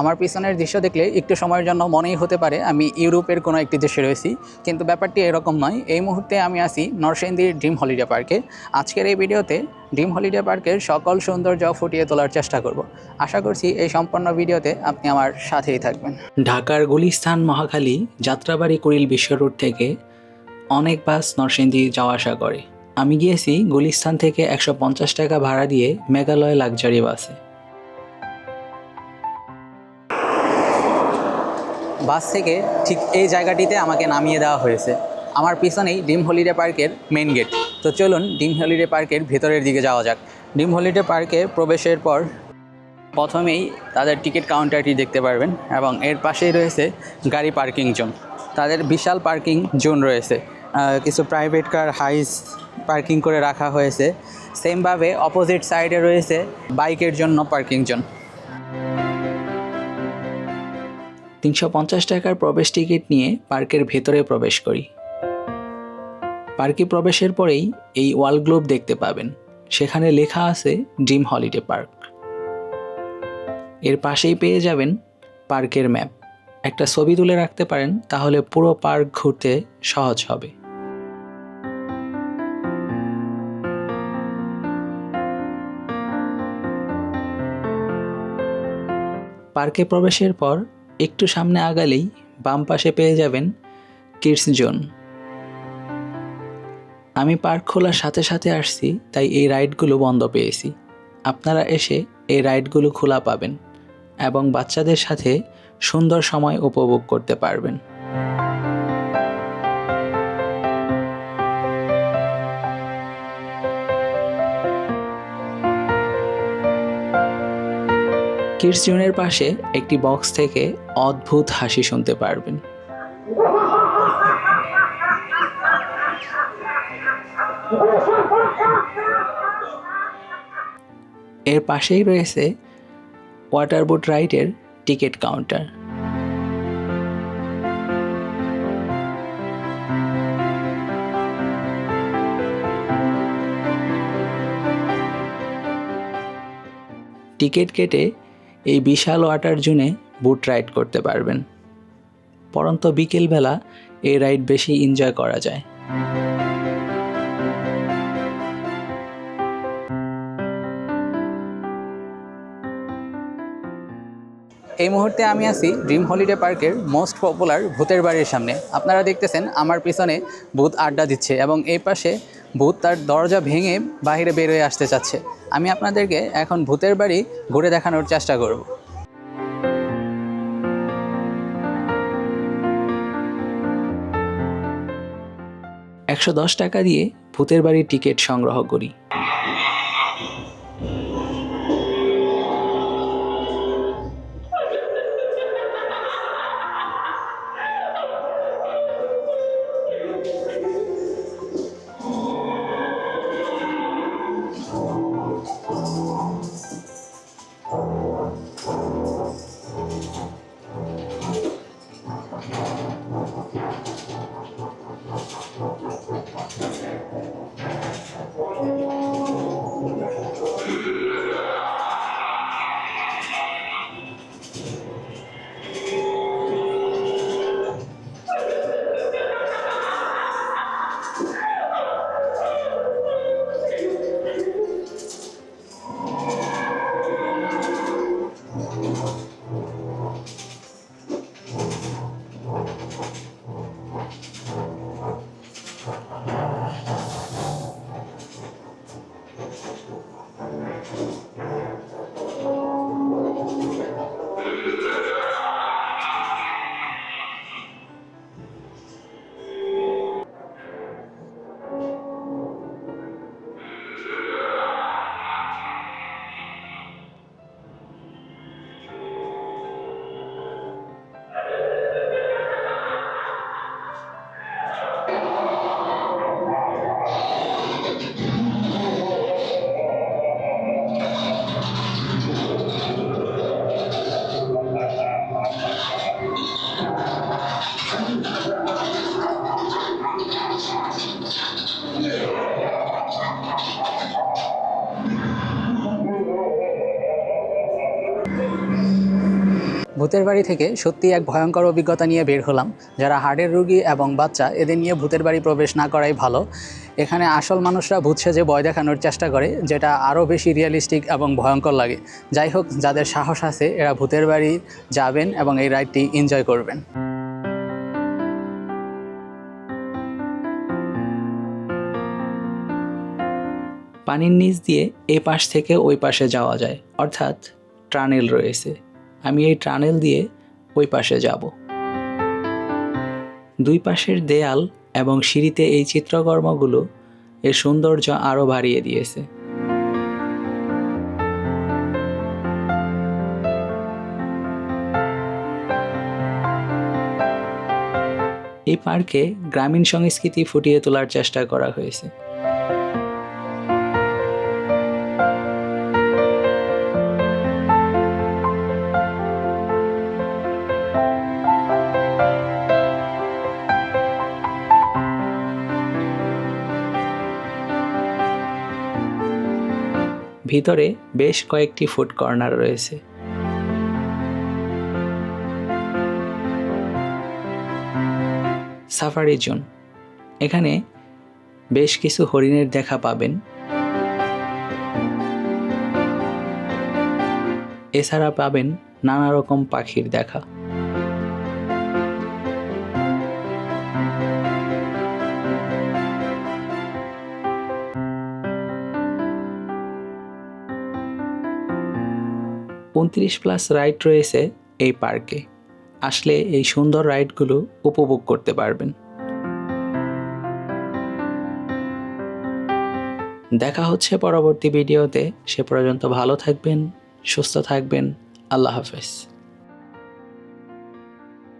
আমার পিছনের দৃশ্য দেখলে একটু সময়ের জন্য মনেই হতে পারে আমি ইউরোপের কোনো একটি দেশে রয়েছি, কিন্তু ব্যাপারটি এরকম নয়। এই মুহূর্তে আমি আছি নরসিংদীর ড্রিম হলিডে পার্কে। আজকের এই ভিডিওতে ড্রিম হলিডে পার্কের সকল সৌন্দর্য ফুটিয়ে তোলার চেষ্টা করব। আশা করছি এই সম্পন্ন ভিডিওতে আপনি আমার সাথেই থাকবেন। ঢাকার গুলিস্তান মহাখালী যাত্রাবাড়ি কুড়িল বিশ্ব রোড থেকে অনেক বাস নরসিংদী যাওয়া আসা করে। আমি গিয়েছি গুলিস্তান থেকে একশো পঞ্চাশ টাকা ভাড়া দিয়ে মেঘালয় লাক্সারি বাসে। বাস থেকে ঠিক এই জায়গাটিতে আমাকে নামিয়ে দেওয়া হয়েছে। আমার পিছনেই ডিম হলিডে পার্কের মেন গেট তো চলুন ডিম হলিডে পার্কের ভেতরের দিকে যাওয়া যাক। ডিম হলিডে পার্কে প্রবেশের পর প্রথমেই তাদের টিকিট কাউন্টারটি দেখতে পারবেন এবং এর পাশেই রয়েছে গাড়ি পার্কিং জোন। তাদের বিশাল পার্কিং জোন রয়েছে। কিছু প্রাইভেট কার হাইস পার্কিং করে রাখা হয়েছে। সেমভাবে অপোজিট সাইডে রয়েছে বাইকের জন্য পার্কিং জোন। তিনশো পঞ্চাশ টাকার প্রবেশ টিকিট নিয়ে পার্কের ভেতরে প্রবেশ করি। পার্কে প্রবেশের পরেই এই ওয়াল গ্লোব দেখতে পাবেন। সেখানে লেখা আছে ড্রিম হলিডে পার্ক। এর পাশেই পেয়ে যাবেন পার্কের ম্যাপ। একটা ছবি তুলে রাখতে পারেন, তাহলে পুরো পার্ক ঘুরতে সহজ হবে। পার্কে প্রবেশের পর একটু সামনে আগালেই বাম পাশে পেয়ে যাবেন কিডস জোন। আমি পার্ক খোলার সাথে সাথে আসছি, তাই এই রাইডগুলো বন্ধ পেয়েছি। আপনারা এসে এই রাইডগুলো খোলা পাবেন এবং বাচ্চাদের সাথে সুন্দর সময় উপভোগ করতে পারবেন। কিডস জোনের পাশে একটি বক্স থেকে অদ্ভুত হাসি শুনতে পারবেন। এর পাশেই রয়েছে ওয়াটার বোট রাইডের টিকিট কাউন্টার টিকিট কেটে এই বিশাল ওয়াটার জুনে বুট রাইড করতে পারবেন। পরন্ত বিকেলবেলা এই রাইড বেশি এনজয় করা যায়। এই মুহূর্তে আমি আছি ড্রিম হলিডে পার্কের মোস্ট পপুলার ভূতের বাড়ির সামনে। আপনারা দেখতেছেন আমার পিছনে ভূত আড্ডা দিচ্ছে এবং এই পাশে ভূত তার দরজা ভেঙে বাহিরে বের হয়ে আসতে চাচ্ছে। আমি আপনাদেরকে এখন ভূতের বাড়ি ঘুরে দেখানোর চেষ্টা করব। একশো দশ টাকা দিয়ে ভূতের বাড়ির টিকিট সংগ্রহ করি। ভূতের বাড়ি থেকে সত্যি এক ভয়ঙ্কর অভিজ্ঞতা নিয়ে বের হলাম, যারা হার্টের রুগী এবং বাচ্চা এদের নিয়ে ভূতের বাড়ি প্রবেশ না করাই ভালো। এখানে আসল মানুষরা ভূত সেজে ভয় দেখানোর চেষ্টা করে, যেটা আরও বেশি রিয়েলিস্টিক এবং ভয়ঙ্কর লাগে। যাই হোক, যাদের সাহস আছে, এরা ভূতের বাড়ি যাবেন এবং এই রাইডটি এনজয় করবেন। পানির নিচ দিয়ে এ পাশ থেকে ওই পাশে যাওয়া যায়। অর্থাৎ টানেল রয়েছে। আমি এই টানেল দিয়ে ওই পাশে যাব। দুই পাশের দেয়াল এবং সিঁড়িতে এই চিত্রকর্মগুলো এর সৌন্দর্য আরও বাড়িয়ে দিয়েছে। এই পার্কে গ্রামীণ সংস্কৃতি ফুটিয়ে তোলার চেষ্টা করা হয়েছে। ভিতরে বেশ কয়েকটি ফুড কর্নার রয়েছে। সাফারি জোন এখানে বেশ কিছু হরিণের দেখা পাবেন। এছাড়া পাবেন নানা রকম পাখির দেখা। উনত্রিশ প্লাস রাইড রয়েছে এই পার্কে আসলে এই সুন্দর রাইডগুলো উপভোগ করতে পারবেন। দেখা হচ্ছে পরবর্তী ভিডিওতে সে পর্যন্ত ভালো থাকবেন, সুস্থ থাকবেন। আল্লাহ হাফেজ।